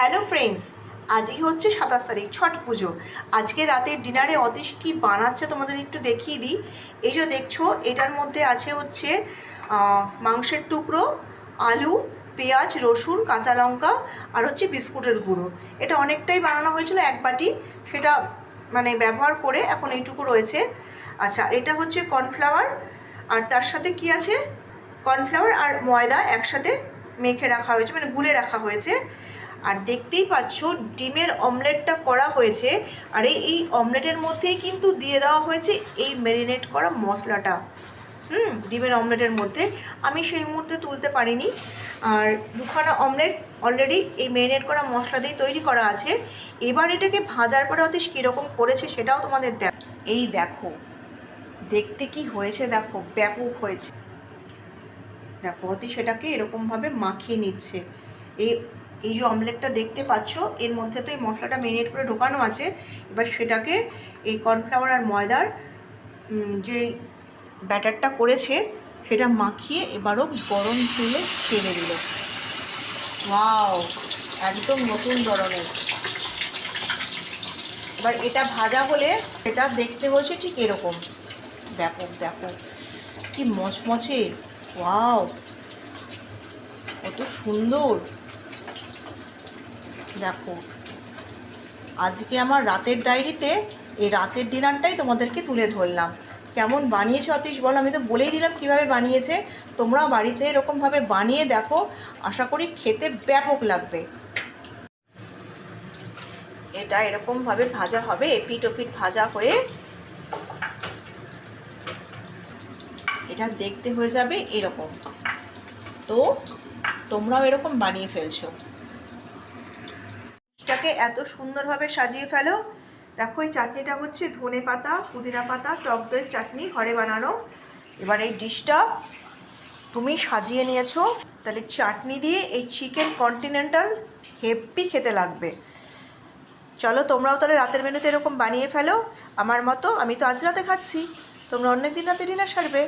Hello friends, আজই হচ্ছে সাতাশ তারিখ, ছট পুজো। আজকে রাতের ডিনারে অতীশ কি বানাচ্ছে তোমাদের একটু দেখিয়ে দিই। এই যে দেখছ, এটার মধ্যে আছে হচ্ছে মাংসের টুকরো, আলু, পেঁয়াজ, রসুন, কাঁচা লঙ্কা আর হচ্ছে বিস্কুটের গুঁড়ো। এটা অনেকটাই বানানো হয়েছিল এক বাটি, সেটা মানে ব্যবহার করে এখন এইটুকু রয়েছে। আচ্ছা এটা হচ্ছে কর্নফ্লাওয়ার, আর তার সাথে কি আছে? কর্নফ্লাওয়ার আর ময়দা একসাথে মেখে রাখা হয়েছে মানে গুলে রাখা হয়েছে। আর দেখতেই পাচ্ছ ডিমের অমলেটটা করা হয়েছে। আর এই অমলেটের মধ্যেই কিন্তু দিয়ে দেওয়া হয়েছে এই ম্যারিনেট করা মশলাটা। হুম, ডিমের অমলেটের মধ্যে। আমি সেই মুহূর্তে তুলতে পারিনি। আর দুখানা অমলেট অলরেডি এই ম্যারিনেট করা মশলা দিয়ে তৈরি করা আছে। এবার এটাকে ভাজার পরে অতীশ কীরকম করেছে সেটাও তোমাদের দেখ এই দেখো, দেখতে কি হয়েছে দেখো, ব্যাপক হয়েছে। দেখো অতি সেটাকে এরকমভাবে মাখিয়ে নিচ্ছে। এই এই যে অমলেটটা দেখতে পাচ্ছ, এর মধ্যে তো এই মশলাটা মেরিনেট করে ঢোকানো আছে। এবার সেটাকে এই কর্নফ্লাওয়ার আর ময়দার যে ব্যাটারটা করেছে, সেটা মাখিয়ে এবারও গরম তুলে ছেড়ে দিল। ওয়াও একদম নতুন ধরনের। এবার এটা ভাজা হলে সেটা দেখতে হচ্ছে ঠিক এরকম। ব্যাপক দেখো। কি মচমচে। ওয়াও কত সুন্দর। দেখো, আজকে আমার রাতের ডায়েরিতে এই রাতের ডিনারটাই তোমাদেরকে তুলে ধরলাম। কেমন বানিয়েছে অতীশ বল, আমি তো বলেই দিলাম কীভাবে বানিয়েছে। তোমরা বাড়িতে এরকমভাবে বানিয়ে দেখো, আশা করি খেতে ব্যাপক লাগবে। এটা এরকমভাবে ভাজা হবে এপিট ওপিট ভাজা হয়ে এটা দেখতে হয়ে যাবে এরকম। তো তোমরাও এরকম বানিয়ে ফেলছো। এটাকে এত সুন্দরভাবে সাজিয়ে ফেলো। দেখো, এই চাটনিটা হচ্ছে ধনে পাতা, পুদিনা পাতা, টক দইয়ের চাটনি ঘরে বানানো। এবার এই ডিশটা তুমি সাজিয়ে নিয়েছো। তাহলে চাটনি দিয়ে এই চিকেন কন্টিনেন্টাল হেভি খেতে লাগবে। চলো, তোমরাও তাহলে রাতের মেনুতে এরকম বানিয়ে ফেলো। আমার মতো, আমি তো আজ রাতে খাচ্ছি। তোমরা অনেক দিন রাতে ডিনার সারবে।